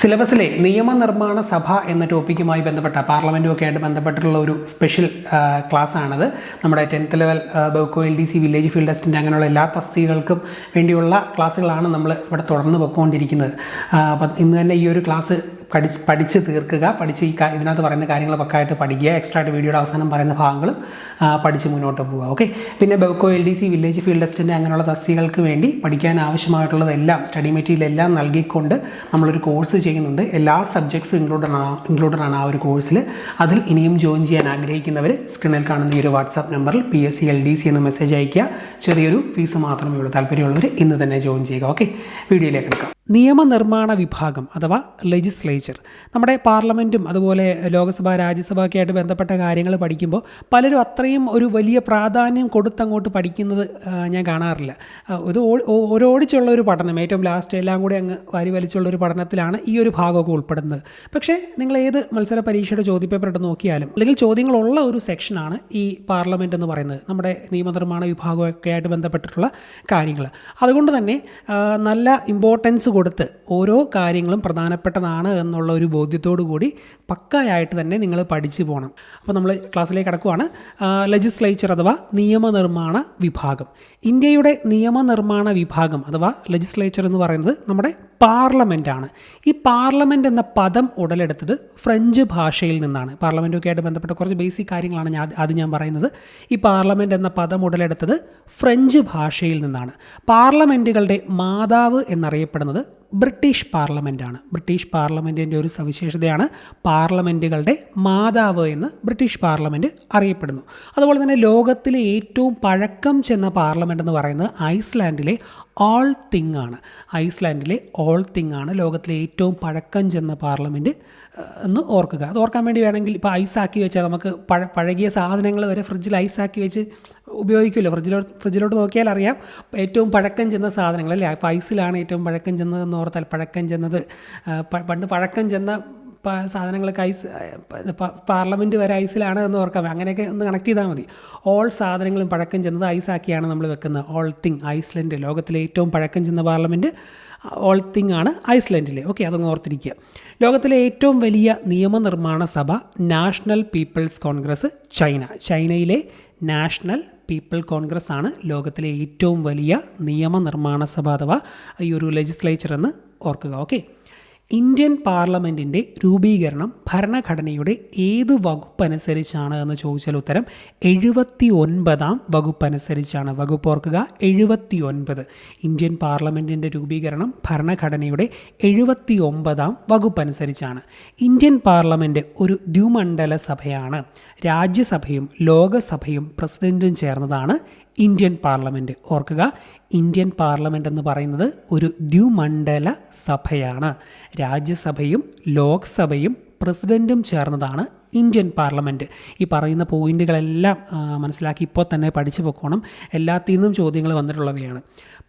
സിലബസിലെ നിയമനിർമ്മാണ സഭ എന്ന ടോപ്പിക്കുമായി ബന്ധപ്പെട്ട പാർലമെന്റും ഒക്കെ ആയിട്ട് ബന്ധപ്പെട്ടിട്ടുള്ള ഒരു സ്പെഷ്യൽ ക്ലാസ് ആണത് നമ്മുടെ tenth level Bevco L D C village field assistant അങ്ങനെയുള്ള എല്ലാ തസ്തികൾക്കും വേണ്ടിയുള്ള ക്ലാസ്സുകളാണ് നമ്മൾ ഇവിടെ തുടർന്ന് പോയിക്കൊണ്ടിരിക്കുന്നത് അപ്പം ഇന്ന് തന്നെ ഈ ഒരു ക്ലാസ് പഠിച്ച് പഠിച്ച് തീർക്കുക. പഠിച്ച് ഈ ഇതിനകത്ത് പറയുന്ന കാര്യങ്ങൾ പക്കായിട്ട് പഠിക്കുക. എക്സ്ട്രാ ആയിട്ട് വീഡിയോയുടെ അവസാനം പറയുന്ന ഭാഗങ്ങളും പഠിച്ച് മുന്നോട്ട് പോവുക. ഓക്കെ പിന്നെ Bevco L D C village field assistant അങ്ങനെയുള്ള തസ്തികൾക്ക് വേണ്ടി പഠിക്കാൻ ആവശ്യമായിട്ടുള്ളതെല്ലാം സ്റ്റഡി മെറ്റീരിയൽ എല്ലാം നൽകിക്കൊണ്ട് നമ്മളൊരു കോഴ്സ് ചെയ്യുന്നുണ്ട്. എല്ലാ സബ്ജക്ട്സും ഇൻക്ലൂഡഡ് ഇൻക്ലൂഡഡ് ആണ് ആ ഒരു കോഴ്സിൽ അതിൽ ഇനിയും ജോയിൻ ചെയ്യാൻ ആഗ്രഹിക്കുന്നവർ സ്ക്രീനിൽ കാണുന്ന ഈ ഒരു വാട്സാപ്പ് നമ്പറിൽ P S C L D C എന്ന് മെസ്സേജ് അയയ്ക്കുക. ചെറിയൊരു ഫീസ് മാത്രമേ ഉള്ളൂ. താല്പര്യമുള്ളവർ ഇന്ന് തന്നെ ജോയിൻ ചെയ്യുക. ഓക്കെ വീഡിയോയിലേക്ക് എടുക്കാം നിയമനിർമ്മാണ വിഭാഗം അഥവാ ലെജിസ്ലേച്ചർ നമ്മുടെ പാർലമെന്റും അതുപോലെ ലോക്സഭ രാജ്യസഭയൊക്കെ ആയിട്ട് ബന്ധപ്പെട്ട കാര്യങ്ങൾ പഠിക്കുമ്പോൾ പലരും അത്രയും ഒരു വലിയ പ്രാധാന്യം കൊടുത്തങ്ങോട്ട് പഠിക്കുന്നത് ഞാൻ കാണാറില്ല. ഇത് ഓരോടിച്ചുള്ള ഒരു പഠനം ഏറ്റവും ലാസ്റ്റ് എല്ലാം കൂടി അങ്ങ് വാരി വലിച്ചുള്ള ഒരു പഠനത്തിലാണ് ഈ ഒരു ഭാഗമൊക്കെ ഉൾപ്പെടുന്നത്. പക്ഷേ നിങ്ങൾ ഏത് മത്സര പരീക്ഷയുടെ ചോദ്യപേപ്പർ എടുത്ത് നോക്കിയാലും അല്ലെങ്കിൽ ചോദ്യങ്ങളുള്ള ഒരു സെക്ഷനാണ് ഈ പാർലമെന്റ് എന്ന് പറയുന്നത്. നമ്മുടെ നിയമനിർമ്മാണ വിഭാഗമൊക്കെ ആയിട്ട് ബന്ധപ്പെട്ടിട്ടുള്ള കാര്യങ്ങൾ. അതുകൊണ്ട് തന്നെ നല്ല ഇമ്പോർട്ടൻസ് കൊടുത്ത് ഓരോ കാര്യങ്ങളും പ്രധാനപ്പെട്ടതാണ് എന്നുള്ള ഒരു ബോധ്യത്തോടു കൂടി പക്കായായിട്ട് തന്നെ നിങ്ങൾ പഠിച്ചു പോകണം അപ്പോൾ നമ്മൾ ക്ലാസ്സിലേക്ക് കടക്കുവാണ്. ലെജിസ്ലേച്ചർ അഥവാ നിയമനിർമ്മാണ വിഭാഗം. ഇന്ത്യയുടെ നിയമനിർമ്മാണ വിഭാഗം അഥവാ ലെജിസ്ലേച്ചർ എന്ന് പറയുന്നത് നമ്മുടെ പാർലമെന്റാണ് ഈ പാർലമെന്റ് എന്ന പദം ഉടലെടുത്തത് ഫ്രഞ്ച് ഭാഷയിൽ നിന്നാണ്. പാർലമെന്റൊക്കെ ആയിട്ട് ബന്ധപ്പെട്ട കുറച്ച് ബേസിക് കാര്യങ്ങളാണ് ഞാൻ ആദ്യം ഞാൻ പറയുന്നത്. ഈ പാർലമെന്റ് എന്ന പദം ഉടലെടുത്തത് ഫ്രഞ്ച് ഭാഷയിൽ നിന്നാണ്. പാർലമെന്റുകളുടെ മാതാവ് എന്നറിയപ്പെടുന്നത് ബ്രിട്ടീഷ് പാർലമെന്റാണ് ബ്രിട്ടീഷ് പാർലമെന്റിന്റെ ഒരു സവിശേഷതയാണ് പാർലമെന്റുകളുടെ മാതാവ് എന്ന് ബ്രിട്ടീഷ് പാർലമെന്റ് അറിയപ്പെടുന്നു. അതുപോലെ തന്നെ ലോകത്തിലെ ഏറ്റവും പഴക്കം ചെന്ന പാർലമെന്റ് എന്ന് പറയുന്നത് ഐസ്ലാൻഡിലെ ഓൾ തിങ് ആണ്. ഐസ്ലാൻഡിലെ ഓൾ തിങ് ആണ് ലോകത്തിലെ ഏറ്റവും പഴക്കം ചെന്ന പാർലമെന്റ് എന്ന് ഓർക്കുക. അത് ഓർക്കാൻ വേണ്ടി വേണമെങ്കിൽ ഇപ്പോൾ ഐസാക്കി വെച്ചാൽ നമുക്ക് പഴ പഴകിയ സാധനങ്ങൾ വരെ ഫ്രിഡ്ജിൽ ഐസാക്കി വെച്ച് ഉപയോഗിക്കുമല്ലോ. ഫ്രിഡ്ജിലോട്ട് ഫ്രിഡ്ജിലോട്ട് നോക്കിയാൽ അറിയാം. ഏറ്റവും പഴക്കം ചെന്ന സാധനങ്ങൾ അല്ലേ? അപ്പോൾ ഐസിലാണ് ഏറ്റവും പഴക്കം ചെന്നതെന്ന് ഓർത്താൽ പഴക്കം ചെന്നത് പണ്ട് പഴക്കം ചെന്ന സാധനങ്ങളൊക്കെ ഐസ് പാർലമെന്റ് വരെ ഐസിലാണ് എന്ന് ഓർക്കാം. അങ്ങനെയൊക്കെ ഒന്ന് കണക്ട് ചെയ്താൽ മതി. ഓൾ സാധനങ്ങളും പഴക്കം ചെന്നത് ഐസാക്കിയാണ് നമ്മൾ വെക്കുന്നത്. ഓൾ തിങ് ഐസ്ലൻഡ് ലോകത്തിലെ ഏറ്റവും പഴക്കം ചെന്ന പാർലമെന്റ് ഓൾ തിങ് ആണ് ഐസ്ലൻഡിലെ. ഓക്കെ അതങ്ങ് ഓർത്തിരിക്കുക. ലോകത്തിലെ ഏറ്റവും വലിയ നിയമനിർമ്മാണ സഭ നാഷണൽ പീപ്പിൾസ് കോൺഗ്രസ് ചൈന. ചൈനയിലെ നാഷണൽ പീപ്പിൾ കോൺഗ്രസ് ആണ് ലോകത്തിലെ ഏറ്റവും വലിയ നിയമനിർമ്മാണ സഭ അഥവാ ഈ ഒരു ലെജിസ്ലേച്ചർ എന്ന് ഓർക്കുക. ഓക്കെ ഇന്ത്യൻ പാർലമെന്റിന്റെ രൂപീകരണം ഭരണഘടനയുടെ ഏത് വകുപ്പനുസരിച്ചാണ് എന്ന് ചോദിച്ചാൽ ഉത്തരം എഴുപത്തി ഒൻപതാം വകുപ്പനുസരിച്ചാണ്. വകുപ്പ് ഓർക്കുക എഴുപത്തി ഒൻപത് ഇന്ത്യൻ പാർലമെന്റിന്റെ രൂപീകരണം ഭരണഘടനയുടെ എഴുപത്തി ഒമ്പതാം വകുപ്പനുസരിച്ചാണ്. ഇന്ത്യൻ പാർലമെന്റ് ഒരു ദ്വിമണ്ഡല സഭയാണ്. രാജ്യസഭയും ലോകസഭയും പ്രസിഡന്റും ചേർന്നതാണ് ഇന്ത്യൻ പാർലമെന്റ് ഓർക്കുക ഇന്ത്യൻ പാർലമെന്റ് എന്ന് പറയുന്നത് ഒരു ദ്വിമണ്ഡല സഭയാണ്. രാജ്യസഭയും ലോക്സഭയും പ്രസിഡന്റും ചേർന്നതാണ് ഇന്ത്യൻ പാർലമെന്റ് ഈ പറയുന്ന പോയിന്റുകളെല്ലാം മനസ്സിലാക്കി ഇപ്പോൾ തന്നെ പഠിച്ചു പൊക്കോണം എല്ലാത്തിൽ നിന്നും ചോദ്യങ്ങൾ വന്നിട്ടുള്ളവയാണ്.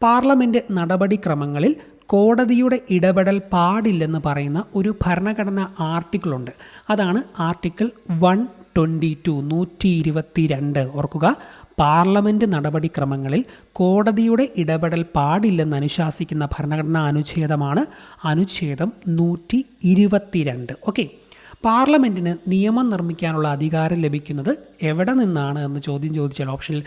പാർലമെന്റ് നടപടിക്രമങ്ങളിൽ കോടതിയുടെ ഇടപെടൽ പാടില്ലെന്ന് പറയുന്ന ഒരു ഭരണഘടനാ ആർട്ടിക്കിളുണ്ട്. അതാണ് ആർട്ടിക്കിൾ വൺ ട്വന്റി ടു നൂറ്റി ഇരുപത്തി രണ്ട് ഓർക്കുക പാർലമെന്റ് നടപടിക്രമങ്ങളിൽ കോടതിയുടെ ഇടപെടൽ പാടില്ലെന്ന് അനുശാസിക്കുന്ന ഭരണഘടനാ അനുച്ഛേദമാണ് അനുച്ഛേദം നൂറ്റി ഇരുപത്തിരണ്ട് ഓക്കെ. പാർലമെന്റിന് നിയമം നിർമ്മിക്കാനുള്ള അധികാരം ലഭിക്കുന്നത് എവിടെ നിന്നാണ് എന്ന് ചോദ്യം ചോദിച്ചാൽ ഓപ്ഷനിൽ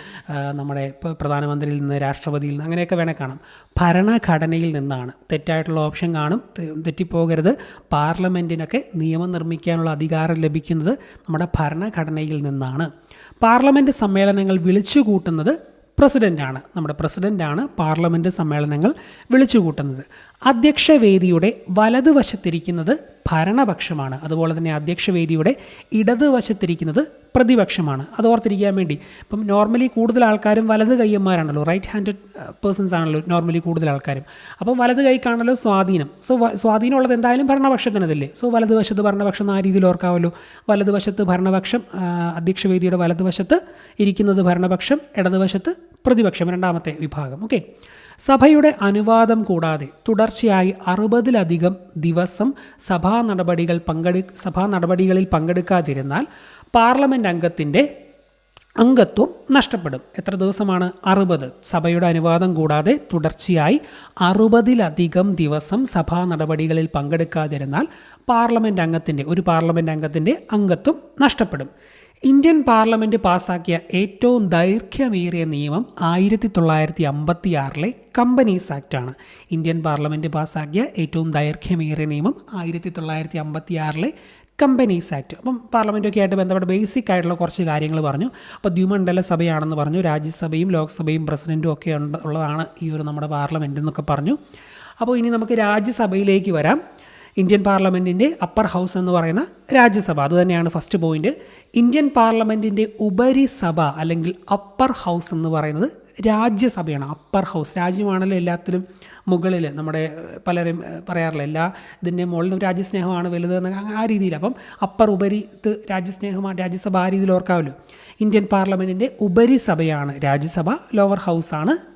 നമ്മുടെ പ്രധാനമന്ത്രിയിൽ നിന്ന് രാഷ്ട്രപതിയിൽ നിന്ന് അങ്ങനെയൊക്കെ വേണേൽ കാണാം. ഭരണഘടനയിൽ നിന്നാണ്. തെറ്റായിട്ടുള്ള ഓപ്ഷൻ കാണും. തെറ്റിപ്പോകരുത്. പാർലമെന്റിനൊക്കെ നിയമം നിർമ്മിക്കാനുള്ള അധികാരം ലഭിക്കുന്നത് നമ്മുടെ ഭരണഘടനയിൽ നിന്നാണ്. പാർലമെന്റ് സമ്മേളനങ്ങൾ വിളിച്ചു കൂട്ടുന്നത് പ്രസിഡന്റാണ് നമ്മുടെ പ്രസിഡന്റാണ് പാർലമെന്റ് സമ്മേളനങ്ങൾ വിളിച്ചു കൂട്ടുന്നത് അധ്യക്ഷവേദിയുടെ വലതുവശത്തിരിക്കുന്നത് ഭരണപക്ഷമാണ്. അതുപോലെ തന്നെ അധ്യക്ഷവേദിയുടെ ഇടതുവശത്തിരിക്കുന്നത് പ്രതിപക്ഷമാണ്. അത് ഓർത്തിരിക്കാൻ വേണ്ടി. ഇപ്പം നോർമലി കൂടുതൽ ആൾക്കാരും വലത് കയ്യന്മാരാണല്ലോ. റൈറ്റ് ഹാൻഡഡ് പേഴ്സൺസ് ആണല്ലോ നോർമലി കൂടുതൽ ആൾക്കാരും. അപ്പം വലത് കൈക്കാണല്ലോ സ്വാധീനം. സോ സ്വാധീനമുള്ളത് എന്തായാലും ഭരണപക്ഷത്തിനതല്ലേ? സോ വലതുവശത്ത് ഭരണപക്ഷം ആ രീതിയിൽ ഓർക്കാമല്ലോ വലതുവശത്ത് ഭരണപക്ഷം അധ്യക്ഷവേദിയുടെ വലതുവശത്ത് ഇരിക്കുന്നത് ഭരണപക്ഷം ഇടതുവശത്ത് പ്രതിപക്ഷം. രണ്ടാമത്തെ വിഭാഗം. ഓക്കെ സഭയുടെ അനുവാദം കൂടാതെ തുടർച്ചയായി അറുപതിലധികം ദിവസം സഭാ നടപടികൾ പങ്കെടു സഭാ നടപടികളിൽ പങ്കെടുക്കാതിരുന്നാൽ പാർലമെന്റ് അംഗത്തിന്റെ അംഗത്വം നഷ്ടപ്പെടും. എത്ര ദിവസമാണ്? അറുപത്. സഭയുടെ അനുവാദം കൂടാതെ തുടർച്ചയായി അറുപതിലധികം ദിവസം സഭാ നടപടികളിൽ പങ്കെടുക്കാതിരുന്നാൽ പാർലമെന്റ് അംഗത്തിന്റെ ഒരു പാർലമെന്റ് അംഗത്തിന്റെ അംഗത്വം നഷ്ടപ്പെടും. ഇന്ത്യൻ പാർലമെന്റ് പാസാക്കിയ ഏറ്റവും ദൈർഘ്യമേറിയ നിയമം ആയിരത്തി തൊള്ളായിരത്തി അമ്പത്തി ആറിലെ കമ്പനീസ് ആക്റ്റാണ്. ഇന്ത്യൻ പാർലമെന്റ് പാസാക്കിയ ഏറ്റവും ദൈർഘ്യമേറിയ നിയമം ആയിരത്തി തൊള്ളായിരത്തി അമ്പത്തി ആറിലെ കമ്പനീസ് ആക്ട്. അപ്പം പാർലമെന്റൊക്കെ ആയിട്ട് ബന്ധപ്പെട്ട ബേസിക് ആയിട്ടുള്ള കുറച്ച് കാര്യങ്ങൾ പറഞ്ഞു. അപ്പോൾ ദ്വിമണ്ഡല സഭയാണെന്ന് പറഞ്ഞു. രാജ്യസഭയും ലോക്സഭയും പ്രസിഡന്റും ഒക്കെ ഉള്ളതാണ് ഈ ഒരു നമ്മുടെ പാർലമെന്റ് എന്നൊക്കെ പറഞ്ഞു. അപ്പോൾ ഇനി നമുക്ക് രാജ്യസഭയിലേക്ക് വരാം. ഇന്ത്യൻ പാർലമെന്റിന്റെ അപ്പർ ഹൗസ് എന്ന് പറയുന്ന രാജ്യസഭ. അതുതന്നെയാണ് ഫസ്റ്റ് പോയിന്റ് ഇന്ത്യൻ പാർലമെന്റിന്റെ ഉപരിസഭ അല്ലെങ്കിൽ അപ്പർ ഹൗസ് എന്ന് പറയുന്നത് രാജ്യസഭയാണ്. അപ്പർ ഹൗസ് രാജ്യമാണല്ലോ എല്ലാത്തിലും മുകളിൽ നമ്മുടെ പലരും പറയാറില്ല എല്ലാ ഇതിന്റെ മുകളിലും രാജ്യസ്നേഹമാണ് വലുത് അങ്ങ് ആ രീതിയിൽ അപ്പം അപ്പർ ഉപരിത്ത് രാജ്യസ്നേഹമാണ് രാജ്യസഭ ആ രീതിയിൽ ഓർക്കാമല്ലോ. ഇന്ത്യൻ പാർലമെന്റിന്റെ ഉപരിസഭയാണ് രാജ്യസഭ. ലോവർ ഹൗസാണ്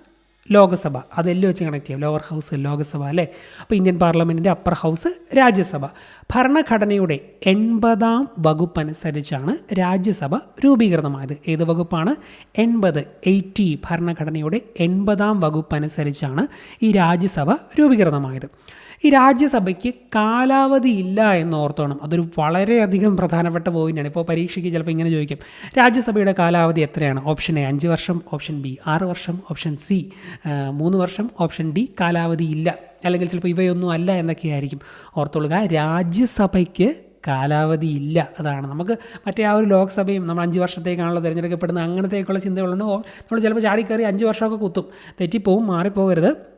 ലോകസഭ. അതെല്ലാം വെച്ച് കണക്ട് ചെയ്യാം. ലോവർ ഹൗസ് ലോകസഭ അല്ലേ? അപ്പോൾ ഇന്ത്യൻ പാർലമെന്റിന്റെ അപ്പർ ഹൗസ് രാജ്യസഭ. ഭരണഘടനയുടെ എൺപതാം വകുപ്പ് അനുസരിച്ചാണ് രാജ്യസഭ രൂപീകൃതമായത്. ഏത് വകുപ്പാണ്? എൺപത് എയ്റ്റി ഭരണഘടനയുടെ എൺപതാം വകുപ്പ് അനുസരിച്ചാണ് ഈ രാജ്യസഭ രൂപീകൃതമായത്. ഈ രാജ്യസഭയ്ക്ക് കാലാവധി ഇല്ല എന്ന് ഓർത്തോണം. അതൊരു വളരെയധികം പ്രധാനപ്പെട്ട പോയിന്റാണ് ഇപ്പോൾ പരീക്ഷയ്ക്ക് ചിലപ്പോൾ ഇങ്ങനെ ചോദിക്കും രാജ്യസഭയുടെ കാലാവധി എത്രയാണ്? ഓപ്ഷൻ എ അഞ്ച് വർഷം ഓപ്ഷൻ ബി ആറ് വർഷം ഓപ്ഷൻ സി മൂന്ന് വർഷം ഓപ്ഷൻ ഡി കാലാവധി ഇല്ല. അല്ലെങ്കിൽ ചിലപ്പോൾ ഇവയൊന്നും അല്ല എന്നൊക്കെയായിരിക്കും ഓർത്തോളുക. രാജ്യസഭയ്ക്ക് കാലാവധി ഇല്ല. അതാണ്. നമുക്ക് മറ്റേ ആ ഒരു ലോക്സഭയും നമ്മൾ അഞ്ച് വർഷത്തേക്കാണല്ലോ തിരഞ്ഞെടുക്കപ്പെടുന്നത് അങ്ങനത്തേക്കുള്ള ചിന്തകളുണ്ട്. നമ്മൾ ചിലപ്പോൾ ചാടിക്കയറി അഞ്ച് വർഷമൊക്കെ കുത്തും. തെറ്റിപ്പോവും മാറിപ്പോകരുത്.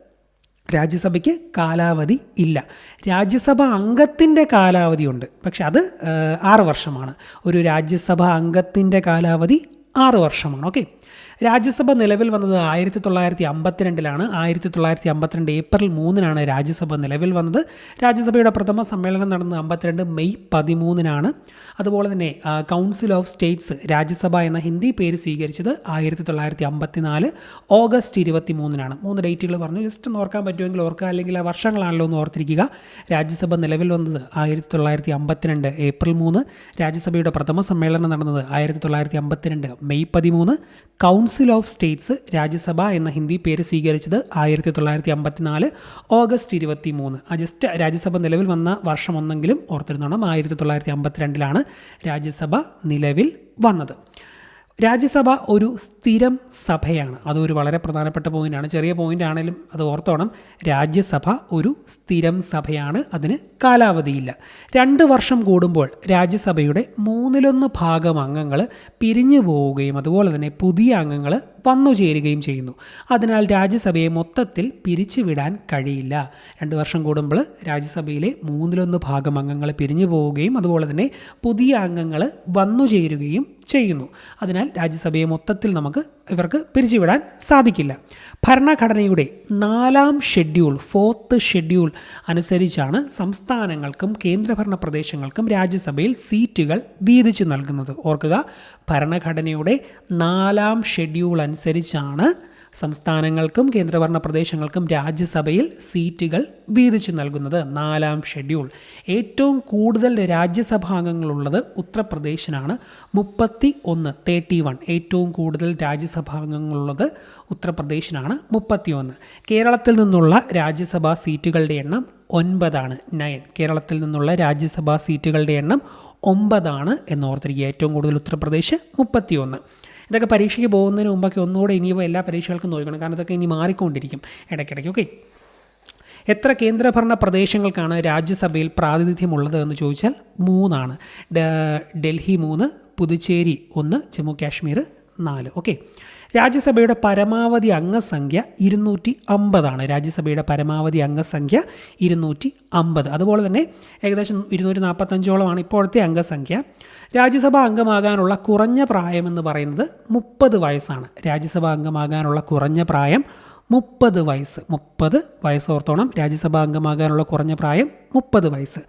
രാജ്യസഭയ്ക്ക് കാലാവധി ഇല്ല. രാജ്യസഭ അംഗത്തിന്റെ കാലാവധിയുണ്ട് പക്ഷെ അത് ആറ് വർഷമാണ്. ഒരു രാജ്യസഭ അംഗത്തിന്റെ കാലാവധി ആറ് വർഷമാണ്. ഓക്കെ? രാജ്യസഭ നിലവിൽ വന്നത് ആയിരത്തി തൊള്ളായിരത്തി അമ്പത്തിരണ്ടിലാണ് ആയിരത്തി തൊള്ളായിരത്തി അമ്പത്തിരണ്ട് ഏപ്രിൽ മൂന്നിനാണ് രാജ്യസഭ നിലവിൽ വന്നത്. രാജ്യസഭയുടെ പ്രഥമ സമ്മേളനം നടന്നത് അമ്പത്തിരണ്ട് മെയ് പതിമൂന്നിനാണ്. അതുപോലെ തന്നെ കൗൺസിൽ ഓഫ് സ്റ്റേറ്റ്സ് രാജ്യസഭ എന്ന ഹിന്ദി പേര് സ്വീകരിച്ചത് ആയിരത്തി തൊള്ളായിരത്തി അമ്പത്തിനാല് ഓഗസ്റ്റ് ഇരുപത്തി മൂന്നിനാണ് മൂന്ന് ഡേറ്റുകൾ പറഞ്ഞു. ജസ്റ്റ് ഒന്ന് ഓർക്കാൻ പറ്റുമെങ്കിൽ ഓർക്കുക. അല്ലെങ്കിൽ ആ വർഷങ്ങളാണല്ലോ ഒന്ന് ഓർത്തിരിക്കുക. രാജ്യസഭ നിലവിൽ വന്നത് ആയിരത്തി തൊള്ളായിരത്തി അമ്പത്തിരണ്ട് ഏപ്രിൽ മൂന്ന്. രാജ്യസഭയുടെ പ്രഥമ സമ്മേളനം നടന്നത് ആയിരത്തി തൊള്ളായിരത്തി അമ്പത്തിരണ്ട് മെയ് പതിമൂന്ന്. കൗൺസിൽ ഓഫ് സ്റ്റേറ്റ്സ് രാജ്യസഭ എന്ന ഹിന്ദി പേര് സ്വീകരിച്ചത് ആയിരത്തി തൊള്ളായിരത്തി അമ്പത്തിനാല് ഓഗസ്റ്റ് ഇരുപത്തി മൂന്ന് ജസ്റ്റ് രാജ്യസഭ നിലവിൽ വന്ന വർഷം ഒന്നെങ്കിലും ഓർത്തിരുന്നോണം. ആയിരത്തി തൊള്ളായിരത്തി അമ്പത്തിരണ്ടിലാണ് രാജ്യസഭ നിലവിൽ വന്നത്. രാജ്യസഭ ഒരു സ്ഥിരം സഭയാണ്. അതൊരു വളരെ പ്രധാനപ്പെട്ട പോയിന്റാണ്. ചെറിയ പോയിന്റ് ആണെങ്കിലും അത് ഓർത്തോണം. രാജ്യസഭ ഒരു സ്ഥിരം സഭയാണ്. അതിന് കാലാവധിയില്ല. രണ്ട് വർഷം കൂടുമ്പോൾ രാജ്യസഭയുടെ മൂന്നിലൊന്ന് ഭാഗം അംഗങ്ങൾ പിരിഞ്ഞു പോവുകയും അതുപോലെ തന്നെ പുതിയ അംഗങ്ങൾ വന്നു ചേരുകയും ചെയ്യുന്നു. അതിനാൽ രാജ്യസഭയെ മൊത്തത്തിൽ പിരിച്ചുവിടാൻ കഴിയില്ല. രണ്ട് വർഷം കൂടുമ്പോൾ രാജ്യസഭയിലെ മൂന്നിലൊന്ന് ഭാഗം അംഗങ്ങൾ പിരിഞ്ഞു പോവുകയും അതുപോലെ തന്നെ പുതിയ അംഗങ്ങൾ വന്നു ചേരുകയും ചെയ്യുന്നു. അതിനാൽ രാജ്യസഭയെ മൊത്തത്തിൽ നമുക്ക് ഇവർക്ക് പിരിച്ചുവിടാൻ സാധിക്കില്ല. ഭരണഘടനയുടെ നാലാം ഷെഡ്യൂൾ ഫോർത്ത് ഷെഡ്യൂൾ അനുസരിച്ചാണ് സംസ്ഥാനങ്ങൾക്കും കേന്ദ്രഭരണ പ്രദേശങ്ങൾക്കും രാജ്യസഭയിൽ സീറ്റുകൾ വീതിച്ചു നൽകുന്നത്. ഓർക്കുക ഭരണഘടനയുടെ നാലാം ഷെഡ്യൂൾ അനുസരിച്ചാണ് സംസ്ഥാനങ്ങൾക്കും കേന്ദ്രഭരണ പ്രദേശങ്ങൾക്കും രാജ്യസഭയിൽ സീറ്റുകൾ വീതിച്ചു നൽകുന്നത് നാലാം ഷെഡ്യൂൾ. ഏറ്റവും കൂടുതൽ രാജ്യസഭാംഗങ്ങളുള്ളത് ഉത്തർപ്രദേശിനാണ്. മുപ്പത്തി ഒന്ന് തേർട്ടി വൺ. ഏറ്റവും കൂടുതൽ രാജ്യസഭാംഗങ്ങളുള്ളത് ഉത്തർപ്രദേശിനാണ്. മുപ്പത്തി ഒന്ന് കേരളത്തിൽ നിന്നുള്ള രാജ്യസഭാ സീറ്റുകളുടെ എണ്ണം ഒൻപതാണ്. നയൻ. കേരളത്തിൽ നിന്നുള്ള രാജ്യസഭാ സീറ്റുകളുടെ എണ്ണം ഒമ്പതാണ് എന്നോർത്തിരിക്കുക. ഏറ്റവും കൂടുതൽ ഉത്തർപ്രദേശ് മുപ്പത്തിയൊന്ന്. ഇതൊക്കെ പരീക്ഷയ്ക്ക് പോകുന്നതിന് മുമ്പൊക്കെ ഒന്നുകൂടെ ഇനിയിപ്പോൾ എല്ലാ പരീക്ഷകൾക്കും നോക്കണം. കാരണം ഇതൊക്കെ ഇനി മാറിക്കൊണ്ടിരിക്കും ഇടയ്ക്കിടയ്ക്ക്. ഓക്കെ? എത്ര കേന്ദ്രഭരണ പ്രദേശങ്ങൾക്കാണ് രാജ്യസഭയിൽ പ്രാതിനിധ്യമുള്ളത് എന്ന് ചോദിച്ചാൽ മൂന്നാണ്. ഡൽഹി മൂന്ന് പുതുച്ചേരി ഒന്ന് ജമ്മു കാശ്മീർ നാല്. ഓക്കെ? രാജ്യസഭയുടെ പരമാവധി അംഗസംഖ്യ ഇരുന്നൂറ്റി അമ്പതാണ് രാജ്യസഭയുടെ പരമാവധി അംഗസംഖ്യ ഇരുന്നൂറ്റി അമ്പത് അതുപോലെ തന്നെ ഏകദേശം ഇരുന്നൂറ്റി നാൽപ്പത്തഞ്ചോളമാണ് ഇപ്പോഴത്തെ അംഗസംഖ്യ. രാജ്യസഭാ അംഗമാകാനുള്ള കുറഞ്ഞ പ്രായം എന്ന് പറയുന്നത് മുപ്പത് വയസ്സാണ്. രാജ്യസഭാ അംഗമാകാനുള്ള കുറഞ്ഞ പ്രായം മുപ്പത് വയസ്സ്. മുപ്പത് വയസ്സോർത്തോണം രാജ്യസഭാ അംഗമാകാനുള്ള കുറഞ്ഞ പ്രായം മുപ്പത് വയസ്സ്.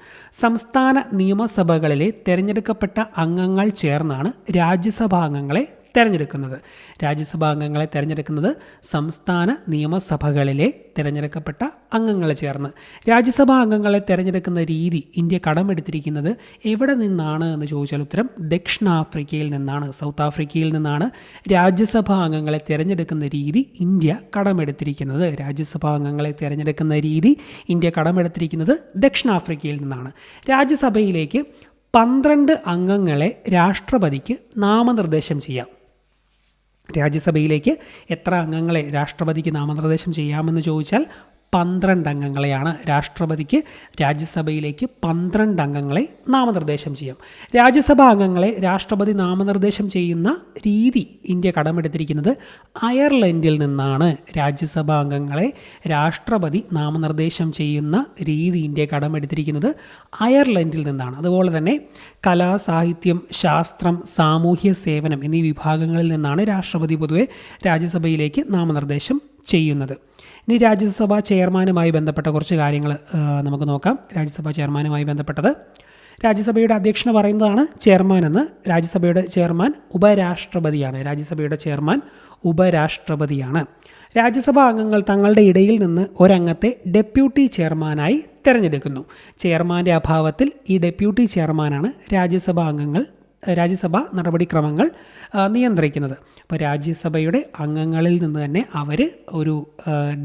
സംസ്ഥാന നിയമസഭകളിലെ തിരഞ്ഞെടുക്കപ്പെട്ട അംഗങ്ങൾ ചേർന്നാണ് രാജ്യസഭാ അംഗങ്ങളെ തിരഞ്ഞെടുക്കുന്നത്. രാജ്യസഭാ അംഗങ്ങളെ തിരഞ്ഞെടുക്കുന്നത് സംസ്ഥാന നിയമസഭകളിലെ തിരഞ്ഞെടുക്കപ്പെട്ട അംഗങ്ങൾ ചേർന്ന്. രാജ്യസഭാ അംഗങ്ങളെ തിരഞ്ഞെടുക്കുന്ന രീതി ഇന്ത്യ കടമെടുത്തിരിക്കുന്നത് എവിടെ നിന്നാണ് എന്ന് ചോദിച്ചാൽ ഉത്തരം ദക്ഷിണാഫ്രിക്കയിൽ നിന്നാണ് സൗത്ത് ആഫ്രിക്കയിൽ നിന്നാണ് രാജ്യസഭാ അംഗങ്ങളെ തിരഞ്ഞെടുക്കുന്ന രീതി ഇന്ത്യ കടമെടുത്തിരിക്കുന്നത്. രാജ്യസഭാ അംഗങ്ങളെ തിരഞ്ഞെടുക്കുന്ന രീതി ഇന്ത്യ കടമെടുത്തിരിക്കുന്നത് ദക്ഷിണാഫ്രിക്കയിൽ നിന്നാണ്. രാജ്യസഭയിലേക്ക് പന്ത്രണ്ട് അംഗങ്ങളെ രാഷ്ട്രപതിക്ക് നാമനിർദ്ദേശം ചെയ്യാം. രാജ്യസഭയിലേക്ക് എത്ര അംഗങ്ങളെ രാഷ്ട്രപതിക്ക് നാമനിർദ്ദേശം ചെയ്യാമെന്ന് ചോദിച്ചാൽ പന്ത്രണ്ട് അംഗങ്ങളെയാണ് രാഷ്ട്രപതിക്ക് രാജ്യസഭയിലേക്ക് പന്ത്രണ്ട് അംഗങ്ങളെ നാമനിർദ്ദേശം ചെയ്യാം. രാജ്യസഭാ അംഗങ്ങളെ രാഷ്ട്രപതി നാമനിർദ്ദേശം ചെയ്യുന്ന രീതി ഇന്ത്യ കടമെടുത്തിരിക്കുന്നത് അയർലൻഡിൽ നിന്നാണ്. രാജ്യസഭാ അംഗങ്ങളെ രാഷ്ട്രപതി നാമനിർദ്ദേശം ചെയ്യുന്ന രീതി ഇന്ത്യ കടമെടുത്തിരിക്കുന്നത് അയർലൻഡിൽ നിന്നാണ്. അതുപോലെ തന്നെ കലാ സാഹിത്യം ശാസ്ത്രം സാമൂഹ്യ സേവനം എന്നീ വിഭാഗങ്ങളിൽ നിന്നാണ് രാഷ്ട്രപതി പൊതുവെ രാജ്യസഭയിലേക്ക് നാമനിർദ്ദേശം ചെയ്യുന്നത്. ഇനി രാജ്യസഭാ ചെയർമാനുമായി ബന്ധപ്പെട്ട കുറച്ച് കാര്യങ്ങൾ നമുക്ക് നോക്കാം. രാജ്യസഭാ ചെയർമാനുമായി ബന്ധപ്പെട്ടത് രാജ്യസഭയുടെ അധ്യക്ഷനെ പറയുന്നതാണ് ചെയർമാൻ എന്ന്. രാജ്യസഭയുടെ ചെയർമാൻ ഉപരാഷ്ട്രപതിയാണ്. രാജ്യസഭയുടെ ചെയർമാൻ ഉപരാഷ്ട്രപതിയാണ്. രാജ്യസഭാ അംഗങ്ങൾ തങ്ങളുടെ ഇടയിൽ നിന്ന് ഒരംഗത്തെ ഡെപ്യൂട്ടി ചെയർമാനായി തിരഞ്ഞെടുക്കുന്നു. ചെയർമാന്റെ അഭാവത്തിൽ ഈ ഡെപ്യൂട്ടി ചെയർമാനാണ് രാജ്യസഭാ അംഗങ്ങൾ രാജ്യസഭ നടപടിക്രമങ്ങൾ നിയന്ത്രിക്കുന്നത്. അപ്പോൾ രാജ്യസഭയുടെ അംഗങ്ങളിൽ നിന്ന് തന്നെ അവർ ഒരു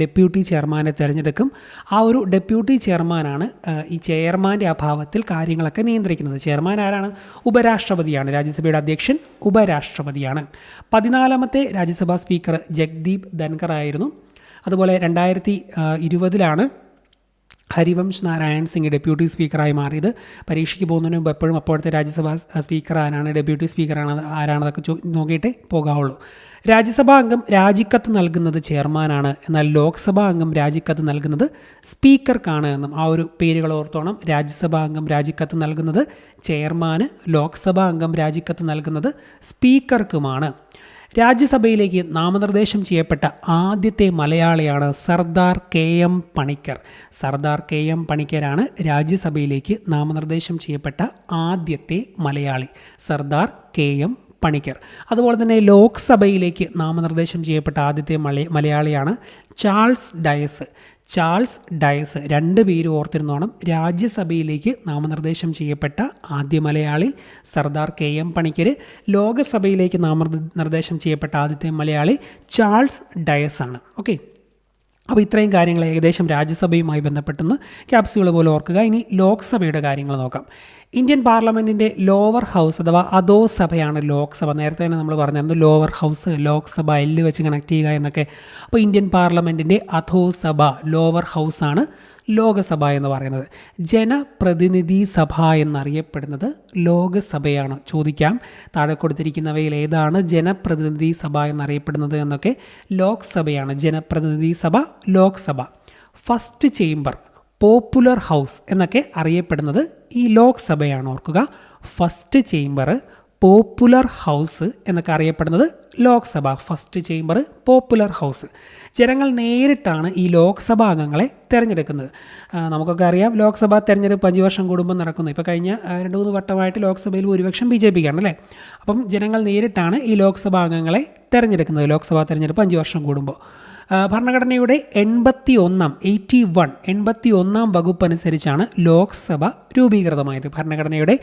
ഡെപ്യൂട്ടി ചെയർമാനെ തിരഞ്ഞെടുക്കും. ആ ഒരു ഡെപ്യൂട്ടി ചെയർമാനാണ് ഈ ചെയർമാന്റെ അഭാവത്തിൽ കാര്യങ്ങളൊക്കെ നിയന്ത്രിക്കുന്നത്. ചെയർമാൻ ആരാണ്? ഉപരാഷ്ട്രപതിയാണ്. രാജ്യസഭയുടെ അധ്യക്ഷൻ ഉപരാഷ്ട്രപതിയാണ്. പതിനാലാമത്തെ രാജ്യസഭാ സ്പീക്കർ ജഗ്ദീപ് ധൻഖർ ആയിരുന്നു അതുപോലെ രണ്ടായിരത്തി ഇരുപതിലാണ് ഹരിവംശ് നാരായൺ സിംഗ് ഡെപ്യൂട്ടി സ്പീക്കറായി മാറിയത്. പരീക്ഷയ്ക്ക് പോകുന്നതിന് മുമ്പ് എപ്പോഴും അപ്പോഴത്തെ രാജ്യസഭാ സ്പീക്കർ ആരാണ് ഡെപ്യൂട്ടി സ്പീക്കറാണ് ആരാണതൊക്കെ ചോ നോക്കിയിട്ടേ പോകാവുള്ളൂ. രാജ്യസഭാ അംഗം രാജിക്കത്ത് നൽകുന്നത് ചെയർമാനാണ്. എന്നാൽ ലോക്സഭാ അംഗം രാജിക്കത്ത് നൽകുന്നത് സ്പീക്കർക്കാണ് എന്നും ആ ഒരു പേരുകൾ ഓർത്തോണം. രാജ്യസഭാ അംഗം രാജിക്കത്ത് നൽകുന്നത് ചെയർമാന് ലോക്സഭാ അംഗം രാജിക്കത്ത് നൽകുന്നത് സ്പീക്കർക്കുമാണ്. രാജ്യസഭയിലേക്ക് നാമനിർദ്ദേശം ചെയ്യപ്പെട്ട ആദ്യത്തെ മലയാളിയാണ് Sardar K M Panikkar. Sardar K M പണിക്കരാണ് രാജ്യസഭയിലേക്ക് നാമനിർദ്ദേശം ചെയ്യപ്പെട്ട ആദ്യത്തെ Malayali. Sardar K M Panikkar. അതുപോലെ തന്നെ ലോക്സഭയിലേക്ക് നാമനിർദ്ദേശം ചെയ്യപ്പെട്ട ആദ്യത്തെ മല മലയാളിയാണ് ചാൾസ് ഡയസ്. ചാൾസ് ഡയസ് രണ്ട് പേര് ഓർത്തിരുന്നോണം രാജ്യസഭയിലേക്ക് നാമനിർദ്ദേശം ചെയ്യപ്പെട്ട ആദ്യ മലയാളി സർദാർ കെ എം പണിക്കർ ലോകസഭയിലേക്ക് നാമനിർദ്ദേശം ചെയ്യപ്പെട്ട ആദ്യത്തെ മലയാളി ചാൾസ് ഡയസ് ആണ് ഓക്കെ. അപ്പോൾ ഇത്രയും കാര്യങ്ങൾ ഏകദേശം രാജ്യസഭയുമായി ബന്ധപ്പെട്ടെന്ന് ക്യാപ്സ്യൂൾ പോലെ ഓർക്കുക. ഇനി ലോക്സഭയുടെ കാര്യങ്ങൾ നോക്കാം. ഇന്ത്യൻ പാർലമെന്റിന്റെ ലോവർ ഹൗസ് അഥവാ അതോ സഭയാണ് ലോക്സഭ. നേരത്തെ തന്നെ നമ്മൾ പറഞ്ഞിരുന്നു ലോവർ ഹൗസ് ലോക്സഭ എല്ല് വെച്ച് കണക്ട് ചെയ്യുക എന്നൊക്കെ. അപ്പോൾ ഇന്ത്യൻ പാർലമെന്റിന്റെ അധോ സഭ ലോവർ ഹൗസാണ് ലോകസഭ എന്ന് പറയുന്നത്. ജനപ്രതിനിധി സഭ എന്നറിയപ്പെടുന്നത് ലോകസഭയാണ്. ചോദിക്കാം. താഴെ കൊടുത്തിരിക്കുന്നവയിൽ ഏതാണ് ജനപ്രതിനിധി സഭ എന്നറിയപ്പെടുന്നത് എന്നൊക്കെ ലോക്സഭയാണ്. ജനപ്രതിനിധി സഭ Lok Sabha. First chamber popular house എന്നൊക്കെ അറിയപ്പെടുന്നത് ഈ ലോക്സഭയാണ്. ഓർക്കുക. ഫസ്റ്റ് ചേംബർ പോപ്പുലർ ഹൗസ് എന്നൊക്കെ അറിയപ്പെടുന്നത് Lok Sabha. First chamber popular house ജനങ്ങൾ നേരിട്ടാണ് ഈ ലോക്സഭാ അംഗങ്ങളെ തിരഞ്ഞെടുക്കുന്നത്. നമുക്കൊക്കെ അറിയാം ലോക്സഭാ തെരഞ്ഞെടുപ്പ് അഞ്ച് വർഷം കൂടുമ്പോൾ നടക്കുന്നു. ഇപ്പോൾ കഴിഞ്ഞ രണ്ട് മൂന്ന് വട്ടമായിട്ട് ലോക്സഭയിൽ ഭൂരിപക്ഷം ബി ജെ പിക്കാണ് അല്ലേ? അപ്പം ജനങ്ങൾ നേരിട്ടാണ് ഈ ലോക്സഭാ അംഗങ്ങളെ തിരഞ്ഞെടുക്കുന്നത് ലോക്സഭാ തെരഞ്ഞെടുപ്പ് അഞ്ച് വർഷം കൂടുമ്പോൾ. ഭരണഘടനയുടെ എൺപത്തി ഒന്നാം എയ്റ്റി വൺ എൺപത്തി ഒന്നാം വകുപ്പ് അനുസരിച്ചാണ് ലോക്സഭ രൂപീകൃതമായത്. ഭരണഘടനയുടെ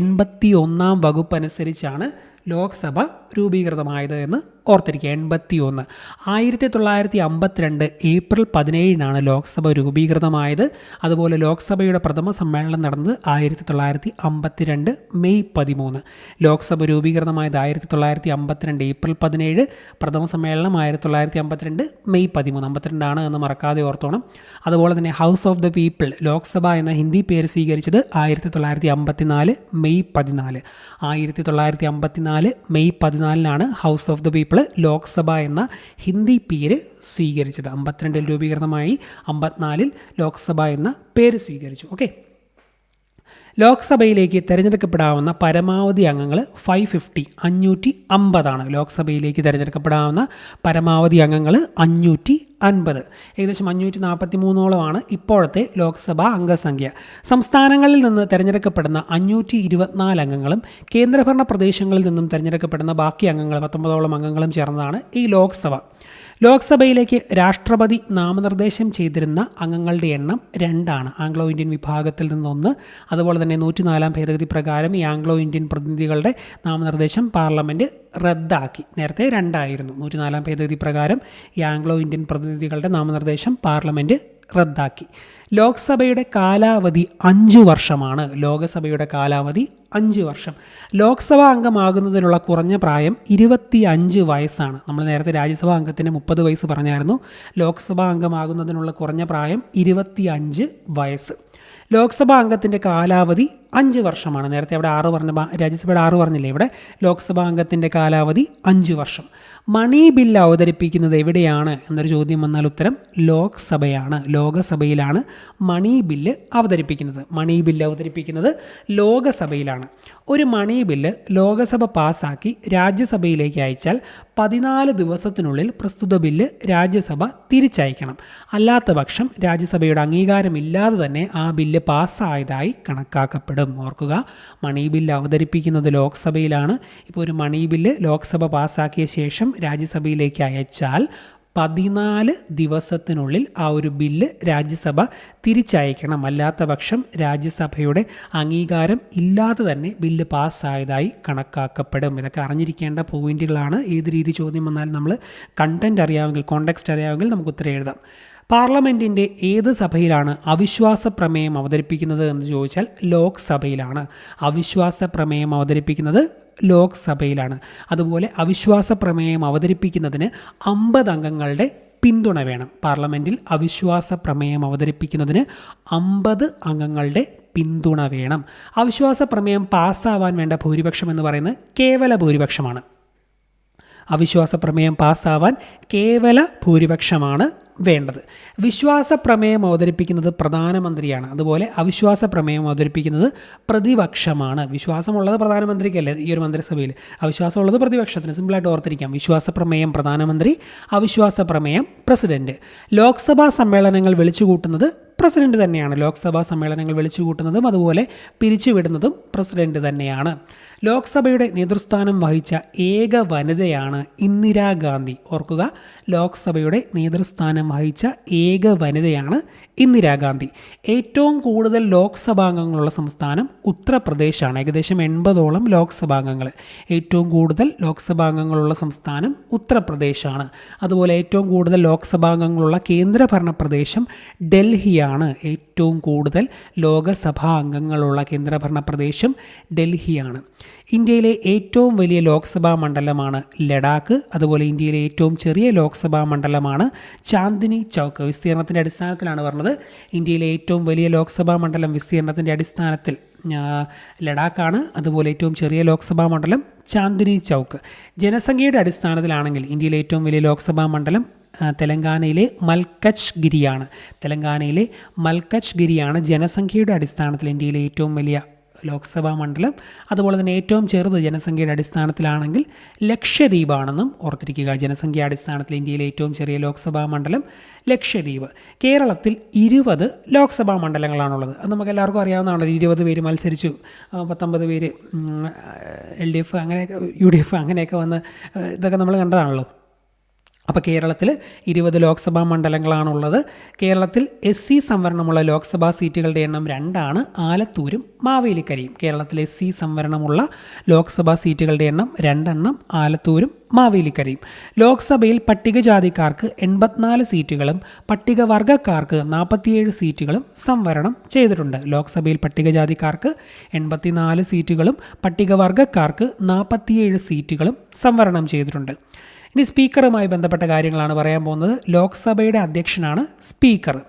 എൺപത്തി ഒന്നാം വകുപ്പ് അനുസരിച്ചാണ് ലോക്സഭ രൂപീകൃതമായത് എന്ന് ഓർത്തിരിക്കുക. എൺപത്തി ഒന്ന് ആയിരത്തി തൊള്ളായിരത്തി അമ്പത്തിരണ്ട് ഏപ്രിൽ പതിനേഴിനാണ് ലോക്സഭ രൂപീകൃതമായത്. അതുപോലെ ലോക്സഭയുടെ പ്രഥമ സമ്മേളനം നടന്നത് ആയിരത്തി തൊള്ളായിരത്തി അമ്പത്തിരണ്ട് മെയ് പതിമൂന്ന്. ലോക്സഭ രൂപീകൃതമായത് ആയിരത്തി തൊള്ളായിരത്തി അമ്പത്തിരണ്ട് ഏപ്രിൽ പതിനേഴ്. പ്രഥമ സമ്മേളനം ആയിരത്തി തൊള്ളായിരത്തി അമ്പത്തിരണ്ട് മെയ് പതിമൂന്ന്. അമ്പത്തിരണ്ടാണ് എന്ന് മറക്കാതെ ഓർത്തോണം. അതുപോലെ തന്നെ house of the people Lok Sabha എന്ന ഹിന്ദി പേര് സ്വീകരിച്ചത് ആയിരത്തി തൊള്ളായിരത്തി അമ്പത്തിനാല് മെയ് പതിനാല്. ആയിരത്തി തൊള്ളായിരത്തി അമ്പത്തിനാല് May പതിനാലിനാണ് house of the people Lok Sabha എന്ന ഹിന്ദി പേര് സ്വീകരിച്ചത്. അമ്പത്തിരണ്ടിൽ രൂപീകൃതമായി അമ്പത്തിനാലിൽ ലോക്സഭ എന്ന പേര് സ്വീകരിച്ചു. ഓക്കെ ലോക്സഭയിലേക്ക് തിരഞ്ഞെടുക്കപ്പെടാവുന്ന പരമാവധി അംഗങ്ങൾ ഫൈവ് ഫിഫ്റ്റി അഞ്ഞൂറ്റി അമ്പതാണ് ലോക്സഭയിലേക്ക് തിരഞ്ഞെടുക്കപ്പെടാവുന്ന പരമാവധി അംഗങ്ങൾ അഞ്ഞൂറ്റി അൻപത് ഏകദേശം അഞ്ഞൂറ്റി നാൽപ്പത്തി മൂന്നോളമാണ് ഇപ്പോഴത്തെ ലോക്സഭാ അംഗസംഖ്യ. സംസ്ഥാനങ്ങളിൽ നിന്ന് തിരഞ്ഞെടുക്കപ്പെടുന്ന അഞ്ഞൂറ്റി ഇരുപത്തിനാല് അംഗങ്ങളും കേന്ദ്രഭരണ പ്രദേശങ്ങളിൽ നിന്നും തിരഞ്ഞെടുക്കപ്പെടുന്ന ബാക്കി അംഗങ്ങൾ പത്തൊമ്പതോളം അംഗങ്ങളും ചേർന്നതാണ് ഈ ലോക്സഭ. ലോക്സഭയിലേക്ക് രാഷ്ട്രപതി നാമനിർദ്ദേശം ചെയ്തിരുന്ന അംഗങ്ങളുടെ എണ്ണം രണ്ടാണ്. ആംഗ്ലോ ഇന്ത്യൻ വിഭാഗത്തിൽ നിന്നൊന്ന്. അതുപോലെ തന്നെ നൂറ്റിനാലാം ഭേദഗതി പ്രകാരം ഈ ആംഗ്ലോ ഇന്ത്യൻ പ്രതിനിധികളുടെ നാമനിർദ്ദേശം പാർലമെന്റ് റദ്ദാക്കി. നേരത്തെ രണ്ടായിരുന്നു. നൂറ്റിനാലാം ഭേദഗതി പ്രകാരം ഈ ആംഗ്ലോ ഇന്ത്യൻ പ്രതിനിധികളുടെ നാമനിർദ്ദേശം പാർലമെന്റ് റദ്ദാക്കി. ലോക്സഭയുടെ കാലാവധി അഞ്ച് വർഷമാണ്. ലോകസഭയുടെ കാലാവധി അഞ്ച് വർഷം. ലോക്സഭാ അംഗമാകുന്നതിനുള്ള കുറഞ്ഞ പ്രായം ഇരുപത്തി അഞ്ച് വയസ്സാണ്. നമ്മൾ നേരത്തെ രാജ്യസഭാ അംഗത്തിന് മുപ്പത് വയസ്സ് പറഞ്ഞായിരുന്നു. ലോക്സഭാ അംഗമാകുന്നതിനുള്ള കുറഞ്ഞ പ്രായം ഇരുപത്തി അഞ്ച് വയസ്സ്. ലോക്സഭാ അംഗത്തിന്റെ കാലാവധി അഞ്ച് വർഷമാണ്. നേരത്തെ അവിടെ ആറ് പറഞ്ഞ രാജ്യസഭയുടെ ആറ് പറഞ്ഞില്ലേ ഇവിടെ? ലോക്സഭാ അംഗത്തിന്റെ കാലാവധി അഞ്ച് വർഷം. മണി ബിൽ അവതരിപ്പിക്കുന്നത് എവിടെയാണ് എന്നൊരു ചോദ്യം വന്നാൽ ഉത്തരം ലോക്സഭയാണ്. ലോകസഭയിലാണ് മണി ബില്ല് അവതരിപ്പിക്കുന്നത്. മണി ബില്ല് അവതരിപ്പിക്കുന്നത് ലോകസഭയിലാണ്. ഒരു മണി ബില്ല് ലോകസഭ പാസ്സാക്കി രാജ്യസഭയിലേക്ക് അയച്ചാൽ പതിനാല് ദിവസത്തിനുള്ളിൽ പ്രസ്തുത ബില്ല് രാജ്യസഭ തിരിച്ചയക്കണം. അല്ലാത്ത പക്ഷം രാജ്യസഭയുടെ അംഗീകാരമില്ലാതെ തന്നെ ആ ബില്ല് പാസ്സായതായി കണക്കാക്കപ്പെടും. ഓർക്കുക. മണി ബില്ല് അവതരിപ്പിക്കുന്നത് ലോക്സഭയിലാണ്. ഇപ്പോൾ ഒരു മണി ബില്ല് ലോക്സഭ പാസ്സാക്കിയ ശേഷം രാജ്യസഭയിലേക്ക് അയച്ചാൽ പതിനാല് ദിവസത്തിനുള്ളിൽ ആ ഒരു ബില്ല് രാജ്യസഭ തിരിച്ചയക്കണം. അല്ലാത്ത പക്ഷം രാജ്യസഭയുടെ അംഗീകാരം ഇല്ലാതെ തന്നെ ബില്ല് പാസ്സായതായി കണക്കാക്കപ്പെടും. ഇതൊക്കെ അറിഞ്ഞിരിക്കേണ്ട പോയിന്റുകളാണ്. ഏത് രീതി ചോദ്യം വന്നാലും നമ്മൾ കണ്ടന്റ് അറിയാമെങ്കിൽ കോണ്ടെക്സ്റ്റ് അറിയാമെങ്കിൽ നമുക്ക് ഉത്തരം എഴുതാം. പാർലമെന്റിന്റെ ഏത് സഭയിലാണ് അവിശ്വാസ പ്രമേയം അവതരിപ്പിക്കുന്നത് എന്ന് ചോദിച്ചാൽ ലോക്സഭയിലാണ്. അവിശ്വാസ പ്രമേയം അവതരിപ്പിക്കുന്നത് ലോക്സഭയിലാണ്. അതുപോലെ അവിശ്വാസ പ്രമേയം അവതരിപ്പിക്കുന്നതിന് അമ്പത് അംഗങ്ങളുടെ പിന്തുണ വേണം. പാർലമെന്റിൽ അവിശ്വാസ പ്രമേയം അവതരിപ്പിക്കുന്നതിന് അമ്പത് അംഗങ്ങളുടെ പിന്തുണ വേണം. അവിശ്വാസ പ്രമേയം പാസ്സാവാൻ വേണ്ട ഭൂരിപക്ഷം എന്ന് പറയുന്നത് കേവല ഭൂരിപക്ഷമാണ്. അവിശ്വാസ പ്രമേയം പാസ്സാവാൻ കേവല ഭൂരിപക്ഷമാണ് വേണ്ടത്. വിശ്വാസ പ്രമേയം അവതരിപ്പിക്കുന്നത് പ്രധാനമന്ത്രിയാണ്. അതുപോലെ അവിശ്വാസ പ്രമേയം അവതരിപ്പിക്കുന്നത് പ്രതിപക്ഷമാണ്. വിശ്വാസമുള്ളത് പ്രധാനമന്ത്രിക്കല്ലേ? ഈ ഒരു മന്ത്രിസഭയിൽ അവിശ്വാസമുള്ളത് പ്രതിപക്ഷത്തിന് സിമ്പിളായിട്ട് ഓർത്തിരിക്കാം. വിശ്വാസ പ്രമേയം പ്രധാനമന്ത്രി അവിശ്വാസ പ്രമേയം പ്രസിഡന്റ്. ലോക്സഭാ സമ്മേളനങ്ങൾ വിളിച്ചുകൂട്ടുന്നത് പ്രസിഡന്റ് തന്നെയാണ്. ലോക്സഭാ സമ്മേളനങ്ങൾ വിളിച്ചുകൂട്ടുന്നതും അതുപോലെ പിരിച്ചുവിടുന്നതും പ്രസിഡന്റ് തന്നെയാണ്. ലോക്സഭയുടെ നേതൃസ്ഥാനം വഹിച്ച ഏക വനിതയാണ് ഇന്ദിരാഗാന്ധി ഓർക്കുക ലോക്സഭയുടെ നേതൃസ്ഥാനം വഹിച്ച ഏക വനിതയാണ് ഇന്ദിരാഗാന്ധി ഏറ്റവും കൂടുതൽ ലോക്സഭാംഗങ്ങളുള്ള സംസ്ഥാനം ഉത്തർപ്രദേശാണ്. ഏകദേശം എൺപതോളം ലോക്സഭാംഗങ്ങൾ. ഏറ്റവും കൂടുതൽ ലോക്സഭാംഗങ്ങളുള്ള സംസ്ഥാനം ഉത്തർപ്രദേശാണ്. അതുപോലെ ഏറ്റവും കൂടുതൽ ലോക്സഭാംഗങ്ങളുള്ള കേന്ദ്രഭരണ പ്രദേശം ഡൽഹിയാണ്. ഏറ്റവും കൂടുതൽ ലോകസഭാ അംഗങ്ങളുള്ള കേന്ദ്രഭരണ പ്രദേശം ഡൽഹിയാണ്. ഇന്ത്യയിലെ ഏറ്റവും വലിയ ലോക്സഭാ മണ്ഡലമാണ് ലഡാക്ക്. അതുപോലെ ഇന്ത്യയിലെ ഏറ്റവും ചെറിയ ലോക്സഭാ മണ്ഡലമാണ് ചാന്ദിനി ചൗക്ക്. വിസ്തീർണത്തിന്റെ അടിസ്ഥാനത്തിലാണ് പറഞ്ഞത്. ഇന്ത്യയിലെ ഏറ്റവും വലിയ ലോക്സഭാ മണ്ഡലം വിസ്തീർണത്തിന്റെ അടിസ്ഥാനത്തിൽ ലഡാക്കാണ്. അതുപോലെ ഏറ്റവും ചെറിയ ലോക്സഭാ മണ്ഡലം ചാന്ദിനി ചൗക്ക്. ജനസംഖ്യയുടെ അടിസ്ഥാനത്തിലാണെങ്കിൽ ഇന്ത്യയിലെ ഏറ്റവും വലിയ ലോക്സഭാ മണ്ഡലം തെലങ്കാനയിലെ മൽക്കച്ച് ഗിരിയാണ് തെലങ്കാനയിലെ മൽക്കച്ച് ഗിരിയാണ് ജനസംഖ്യയുടെ അടിസ്ഥാനത്തിൽ ഇന്ത്യയിലെ ഏറ്റവും വലിയ ലോക്സഭാ മണ്ഡലം അതുപോലെ തന്നെ ഏറ്റവും ചെറുത് ജനസംഖ്യയുടെ അടിസ്ഥാനത്തിലാണെങ്കിൽ ലക്ഷദ്വീപാണെന്നും ഓർത്തിരിക്കുക. ജനസംഖ്യ അടിസ്ഥാനത്തിൽ ഇന്ത്യയിലെ ഏറ്റവും ചെറിയ ലോക്സഭാ മണ്ഡലം ലക്ഷദ്വീപ്. കേരളത്തിൽ ഇരുപത് ലോക്സഭാ മണ്ഡലങ്ങളാണുള്ളത്. അത് നമുക്ക് എല്ലാവർക്കും അറിയാവുന്നതാണ് ഇരുപത് പേര് മത്സരിച്ചു. പത്തൊമ്പത് പേര് എൽ ഡി എഫ് അങ്ങനെയൊക്കെ യു ഡി എഫ് അങ്ങനെയൊക്കെ വന്ന് ഇതൊക്കെ നമ്മൾ കണ്ടതാണല്ലോ. അപ്പോൾ കേരളത്തിൽ ഇരുപത് ലോക്സഭാ മണ്ഡലങ്ങളാണുള്ളത്. കേരളത്തിൽ എസ് സി സംവരണമുള്ള ലോക്സഭാ സീറ്റുകളുടെ എണ്ണം രണ്ടാണ്. ആലത്തൂരും മാവേലിക്കരയും. കേരളത്തിൽ എസ് സി സംവരണമുള്ള ലോക്സഭാ സീറ്റുകളുടെ എണ്ണം രണ്ടെണ്ണം ആലത്തൂരും മാവേലിക്കരയും. ലോക്സഭയിൽ പട്ടികജാതിക്കാർക്ക് എൺപത്തിനാല് സീറ്റുകളും പട്ടികവർഗക്കാർക്ക് നാൽപ്പത്തിയേഴ് സീറ്റുകളും സംവരണം ചെയ്തിട്ടുണ്ട്. ലോക്സഭയിൽ പട്ടികജാതിക്കാർക്ക് എൺപത്തിനാല് സീറ്റുകളും പട്ടികവർഗക്കാർക്ക് നാൽപ്പത്തിയേഴ് സീറ്റുകളും സംവരണം ചെയ്തിട്ടുണ്ട്. ഇനി സ്പീക്കറുമായി ബന്ധപ്പെട്ട കാര്യങ്ങളാണ് പറയാൻ പോകുന്നത്. ലോക്സഭയുടെ അധ്യക്ഷനാണ് സ്പീക്കർ.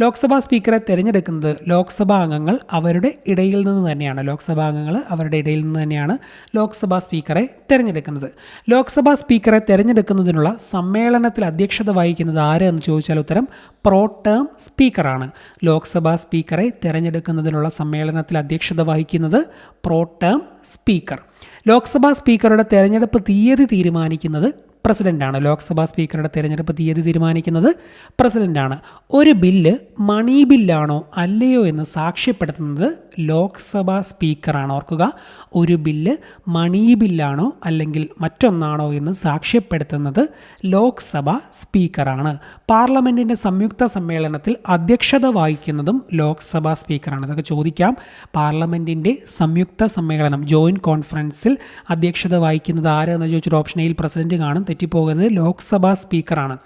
ലോക്സഭാ സ്പീക്കറെ തിരഞ്ഞെടുക്കുന്നത് ലോക്സഭാ അംഗങ്ങൾ അവരുടെ ഇടയിൽ നിന്ന് തന്നെയാണ്. ലോക്സഭാ അംഗങ്ങൾ അവരുടെ ഇടയിൽ നിന്ന് തന്നെയാണ് ലോക്സഭാ സ്പീക്കറെ തിരഞ്ഞെടുക്കുന്നത്. ലോക്സഭാ സ്പീക്കറെ തിരഞ്ഞെടുക്കുന്നതിനുള്ള സമ്മേളനത്തിൽ അധ്യക്ഷത വഹിക്കുന്നത് ആര് എന്ന് ചോദിച്ചാൽ ഉത്തരം പ്രോ ടേം സ്പീക്കറാണ്. ലോക്സഭാ സ്പീക്കറെ തിരഞ്ഞെടുക്കുന്നതിനുള്ള സമ്മേളനത്തിൽ അധ്യക്ഷത വഹിക്കുന്നത് പ്രോ ടേം സ്പീക്കർ. ലോക്സഭാ സ്പീക്കറുടെ തെരഞ്ഞെടുപ്പ് തീയതി തീരുമാനിക്കുന്നത് പ്രസിഡന്റാണ് ലോക്സഭാ സ്പീക്കറുടെ തിരഞ്ഞെടുപ്പ് തീയതി തീരുമാനിക്കുന്നത്. പ്രസിഡന്റാണ്. ഒരു ബില്ല് മണി ബില്ലാണോ അല്ലയോ എന്ന് സാക്ഷ്യപ്പെടുത്തുന്നത് ലോക്സഭാ സ്പീക്കറാണ്. ഓർക്കുക ഒരു ബില്ല് മണി ബില്ലാണോ അല്ലെങ്കിൽ മറ്റൊന്നാണോ എന്ന് സാക്ഷ്യപ്പെടുത്തുന്നത് ലോക്സഭാ സ്പീക്കറാണ്. പാർലമെന്റിന്റെ സംയുക്ത സമ്മേളനത്തിൽ അധ്യക്ഷത വഹിക്കുന്നതും ലോക്സഭാ സ്പീക്കറാണ്. ഇതൊക്കെ ചോദിക്കാം. പാർലമെന്റിന്റെ സംയുക്ത സമ്മേളനം ജോയിന്റ് കോൺഫറൻസിൽ അധ്യക്ഷത വഹിക്കുന്നത് ആരെന്ന് ചോദിച്ചൊരു ഓപ്ഷൻ എയിൽ പ്രസിഡന്റ് കാണും. തെറ്റിപ്പോകുന്നത് ലോക്സഭാ സ്പീക്കറാണ്.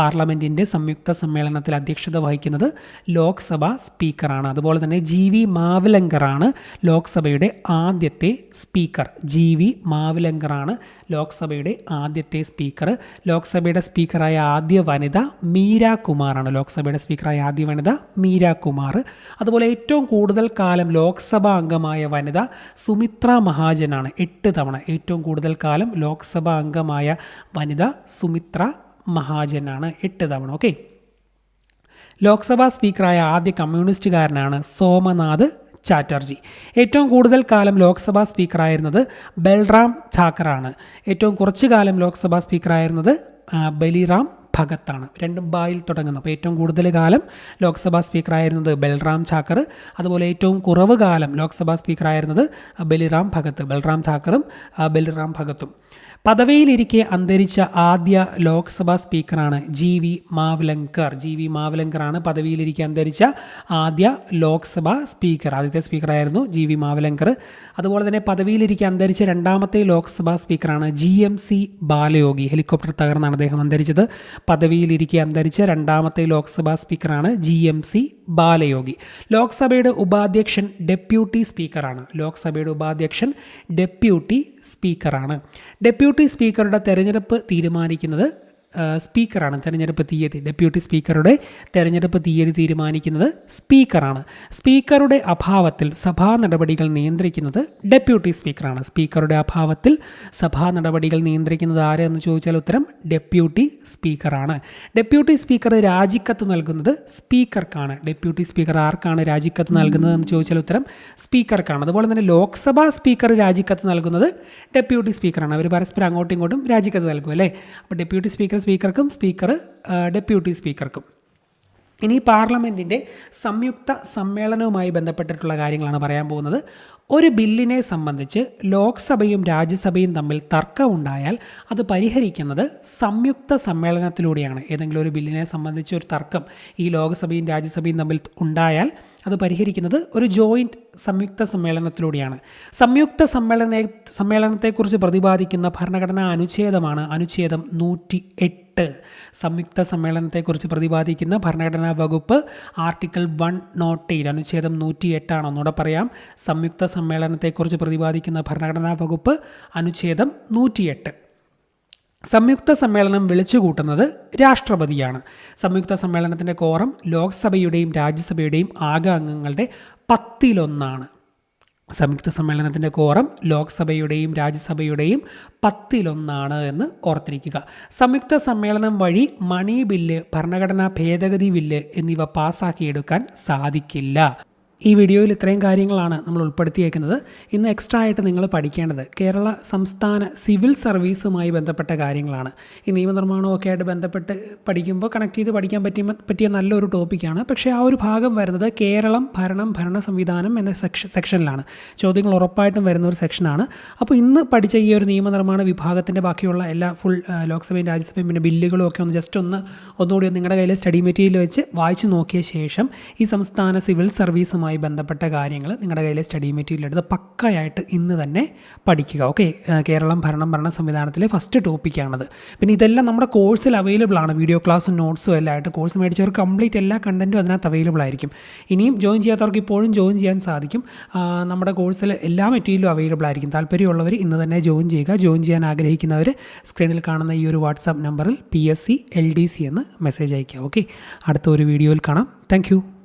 പാർലമെന്റിന്റെ സംയുക്ത സമ്മേളനത്തിൽ അധ്യക്ഷത വഹിക്കുന്നത് ലോക്സഭാ സ്പീക്കറാണ്. അതുപോലെ തന്നെ ജി വി മാവലങ്കറാണ് ലോക്സഭയുടെ ആദ്യത്തെ സ്പീക്കർ. ജി വി മാവലങ്കറാണ് ലോക്സഭയുടെ ആദ്യത്തെ സ്പീക്കർ. ലോക്സഭയുടെ സ്പീക്കറായ ആദ്യ വനിത മീര കുമാറാണ്. ലോക്സഭയുടെ സ്പീക്കറായ ആദ്യ വനിത മീര കുമാർ. അതുപോലെ ഏറ്റവും കൂടുതൽ കാലം ലോക്സഭാ അംഗമായ വനിത സുമിത്ര മഹാജനാണ്. എട്ട് തവണ ഏറ്റവും കൂടുതൽ കാലം ലോക്സഭാ അംഗമായ വനിത സുമിത്ര മഹാജനാണ് എട്ട് തവണ ഓക്കെ ലോക്സഭാ സ്പീക്കറായ ആദ്യ കമ്മ്യൂണിസ്റ്റുകാരനാണ് സോമനാഥ് ചാറ്റർജി. ഏറ്റവും കൂടുതൽ കാലം ലോക്സഭാ സ്പീക്കറായിരുന്നത് ബൽറാം ഠാക്കറാണ്. ഏറ്റവും കുറച്ച് കാലം ലോക്സഭാ സ്പീക്കറായിരുന്നത് ബലിറാം ഭഗത്താണ്. രണ്ടും ബായിൽ തുടങ്ങുന്നു. അപ്പോൾ ഏറ്റവും കൂടുതൽ കാലം ലോക്സഭാ സ്പീക്കറായിരുന്നത് ബൽറാം ചാക്കർ അതുപോലെ ഏറ്റവും കുറവ് കാലം ലോക്സഭാ സ്പീക്കറായിരുന്നത് ബലിറാം ഭഗത്ത് ബൽറാം ഠാക്കറും ബലിറാം ഭഗത്തും. പദവിയിലിരിക്കെ അന്തരിച്ച ആദ്യ Lok Sabha സ്പീക്കറാണ് G V Mavalankar. G V മാവ്ലങ്കറാണ് പദവിയിലിരിക്കെ അന്തരിച്ച ആദ്യ ലോക്സഭാ സ്പീക്കർ. ആദ്യത്തെ സ്പീക്കറായിരുന്നു ജി വി മാവ്ലങ്കർ. അതുപോലെ തന്നെ പദവിയിലിരിക്കെ അന്തരിച്ച രണ്ടാമത്തെ Lok Sabha സ്പീക്കറാണ് G M C Balayogi. Helicopter തകർന്നാണ് അദ്ദേഹം അന്തരിച്ചത്. പദവിയിലിരിക്കെ അന്തരിച്ച രണ്ടാമത്തെ ലോക്സഭാ സ്പീക്കറാണ് ജി എം സി ബാലയോഗി. ലോക്സഭയുടെ ഉപാധ്യക്ഷൻ ഡെപ്യൂട്ടി സ്പീക്കറാണ്. ലോക്സഭയുടെ ഉപാധ്യക്ഷൻ ഡെപ്യൂട്ടി സ്പീക്കറാണ്. ഡെപ്യൂട്ടി സ്പീക്കറുടെ തെരഞ്ഞെടുപ്പ് തീരുമാനിക്കുന്നത് സ്പീക്കറാണ് തെരഞ്ഞെടുപ്പ് തീയതി. ഡെപ്യൂട്ടി സ്പീക്കറുടെ തെരഞ്ഞെടുപ്പ് തീയതി തീരുമാനിക്കുന്നത് സ്പീക്കറാണ്. സ്പീക്കറുടെ അഭാവത്തിൽ സഭാ നടപടികൾ നിയന്ത്രിക്കുന്നത് ഡെപ്യൂട്ടി സ്പീക്കറാണ്. സ്പീക്കറുടെ അഭാവത്തിൽ സഭാ നടപടികൾ നിയന്ത്രിക്കുന്നത് ആരെന്ന് ചോദിച്ചാൽ ഉത്തരം ഡെപ്യൂട്ടി സ്പീക്കറാണ്. ഡെപ്യൂട്ടി സ്പീക്കർ രാജിക്കത്ത് നൽകുന്നത് സ്പീക്കർക്കാണ്. ഡെപ്യൂട്ടി സ്പീക്കർ ആർക്കാണ് രാജിക്കത്ത് നൽകുന്നത് എന്ന് ചോദിച്ചാൽ ഉത്തരം സ്പീക്കർക്കാണ്. അതുപോലെ തന്നെ ലോക്സഭാ സ്പീക്കർ രാജിക്കത്ത് നൽകുന്നത് ഡെപ്യൂട്ടി സ്പീക്കറാണ്. അവർ പരസ്പരം അങ്ങോട്ടും ഇങ്ങോട്ടും രാജിക്കത്ത് നൽകും അല്ലേ? അപ്പോൾ ഡെപ്യൂട്ടി സ്പീക്കർ സ്പീക്കർക്കും സ്പീക്കർ ഡെപ്യൂട്ടി സ്പീക്കർക്കും. ഇനി പാർലമെന്റിന്റെ സംയുക്ത സമ്മേളനവുമായി ബന്ധപ്പെട്ടിട്ടുള്ള കാര്യങ്ങളാണ് പറയാൻ പോകുന്നത്. ഒരു ബില്ലിനെ സംബന്ധിച്ച് ലോക്സഭയും രാജ്യസഭയും തമ്മിൽ തർക്കമുണ്ടായാൽ അത് പരിഹരിക്കുന്നത് സംയുക്ത സമ്മേളനത്തിലൂടെയാണ്. ഏതെങ്കിലും ഒരു ബില്ലിനെ സംബന്ധിച്ച് ഒരു തർക്കം ഈ ലോക്സഭയും രാജ്യസഭയും തമ്മിൽ ഉണ്ടായാൽ അത് പരിഹരിക്കുന്നത് ഒരു ജോയിന്റ് സംയുക്ത സമ്മേളനത്തിലൂടെയാണ്. സംയുക്ത സമ്മേളന സമ്മേളനത്തെക്കുറിച്ച് പ്രതിപാദിക്കുന്ന ഭരണഘടനാ അനുച്ഛേദമാണ് അനുച്ഛേദം നൂറ്റി എട്ട് സംയുക്ത സമ്മേളനത്തെക്കുറിച്ച് പ്രതിപാദിക്കുന്ന ഭരണഘടനാ വകുപ്പ് ആർട്ടിക്കിൾ വൺ നോട്ട് എയ്റ്റ് അനുച്ഛേദം നൂറ്റി എട്ടാണ്. ഒന്നുകൂടെ പറയാം. സംയുക്ത സമ്മേളനത്തെക്കുറിച്ച് പ്രതിപാദിക്കുന്ന ഭരണഘടനാ വകുപ്പ് അനുച്ഛേദം നൂറ്റിയെട്ട് സംയുക്ത സമ്മേളനം വിളിച്ചുകൂട്ടുന്നത് രാഷ്ട്രപതിയാണ്. സംയുക്ത സമ്മേളനത്തിന്റെ കോറം ലോക്സഭയുടെയും രാജ്യസഭയുടെയും ആകെ അംഗങ്ങളുടെ പത്തിലൊന്നാണ്. സംയുക്ത സമ്മേളനത്തിന്റെ കോറം ലോക്സഭയുടെയും രാജ്യസഭയുടെയും പത്തിലൊന്നാണ് എന്ന് ഓർത്തിരിക്കുക. സംയുക്ത സമ്മേളനം വഴി മണി ബില്ല് ഭരണഘടനാ ഭേദഗതി ബില്ല് എന്നിവ പാസ്സാക്കിയെടുക്കാൻ സാധിക്കില്ല. ഈ വീഡിയോയിൽ ഇത്രയും കാര്യങ്ങളാണ് നമ്മൾ ഉൾപ്പെടുത്തിയേക്കുന്നത്. ഇന്ന് എക്സ്ട്രാ ആയിട്ട് നിങ്ങൾ പഠിക്കേണ്ടത് കേരള സംസ്ഥാന സിവിൽ സർവീസുമായി ബന്ധപ്പെട്ട കാര്യങ്ങളാണ്. ഈ നിയമനിർമ്മാണമൊക്കെ ആയിട്ട് ബന്ധപ്പെട്ട് പഠിക്കുമ്പോൾ കണക്ട് ചെയ്ത് പഠിക്കാൻ പറ്റിയ പറ്റിയ നല്ലൊരു ടോപ്പിക്കാണ് പക്ഷേ ആ ഒരു ഭാഗം വരുന്നത് കേരളം ഭരണം ഭരണ സംവിധാനം എന്ന സെക്ഷനിലാണ് ചോദ്യങ്ങൾ ഉറപ്പായിട്ടും വരുന്ന ഒരു സെക്ഷനാണ് അപ്പോൾ ഇന്ന് പഠിച്ച ഈ ഒരു നിയമനിർമ്മാണ വിഭാഗത്തിന്റെ ബാക്കിയുള്ള എല്ലാ ഫുൾ ലോക്സഭയും രാജ്യസഭയും പിന്നെ ബില്ലുകളും ഒക്കെ ഒന്ന് ജസ്റ്റ് ഒന്ന് ഒന്നുകൂടി നിങ്ങളുടെ കയ്യിൽ സ്റ്റഡി മെറ്റീരിയൽ വെച്ച് വായിച്ചു നോക്കിയ ശേഷം ഈ സംസ്ഥാന സിവിൽ സർവീസുമായി തസ്തികകളുമായി ബന്ധപ്പെട്ട കാര്യങ്ങൾ നിങ്ങളുടെ കയ്യിലെ സ്റ്റഡി മെറ്റീരിയൽ എടുത്ത് പക്കയായിട്ട് ഇന്ന് തന്നെ പഠിക്കുക. ഓക്കെ? കേരളം ഭരണം ഭരണ സംവിധാനത്തിലെ ഫസ്റ്റ് ടോപ്പിക്കാണത് പിന്നെ ഇതെല്ലാം നമ്മുടെ കോഴ്സിൽ അവൈലബിൾ ആണ്. വീഡിയോ ക്ലാസ്സും നോട്ട്സും എല്ലാം ആയിട്ട് കോഴ്സ് മേടിച്ചവർ കംപ്ലീറ്റ് എല്ലാ കണ്ടന്റും അതിനകത്ത് അവൈലബിൾ ആയിരിക്കും. ഇനിയും ജോയിൻ ചെയ്യാത്തവർക്ക് ഇപ്പോഴും ജോയിൻ ചെയ്യാൻ സാധിക്കും. നമ്മുടെ കോഴ്സിൽ എല്ലാ മെറ്റീരിയലും അവൈലബിൾ ആയിരിക്കും. താല്പര്യമുള്ളവർ ഇന്ന് തന്നെ ജോയിൻ ചെയ്യുക. ജോയിൻ ചെയ്യാൻ ആഗ്രഹിക്കുന്നവർ സ്ക്രീനിൽ കാണുന്ന ഈ ഒരു വാട്സാപ്പ് നമ്പറിൽ P S C L D C എന്ന് മെസ്സേജ് അയയ്ക്കുക. ഓക്കെ? അടുത്ത ഒരു വീഡിയോയിൽ കാണാം. താങ്ക്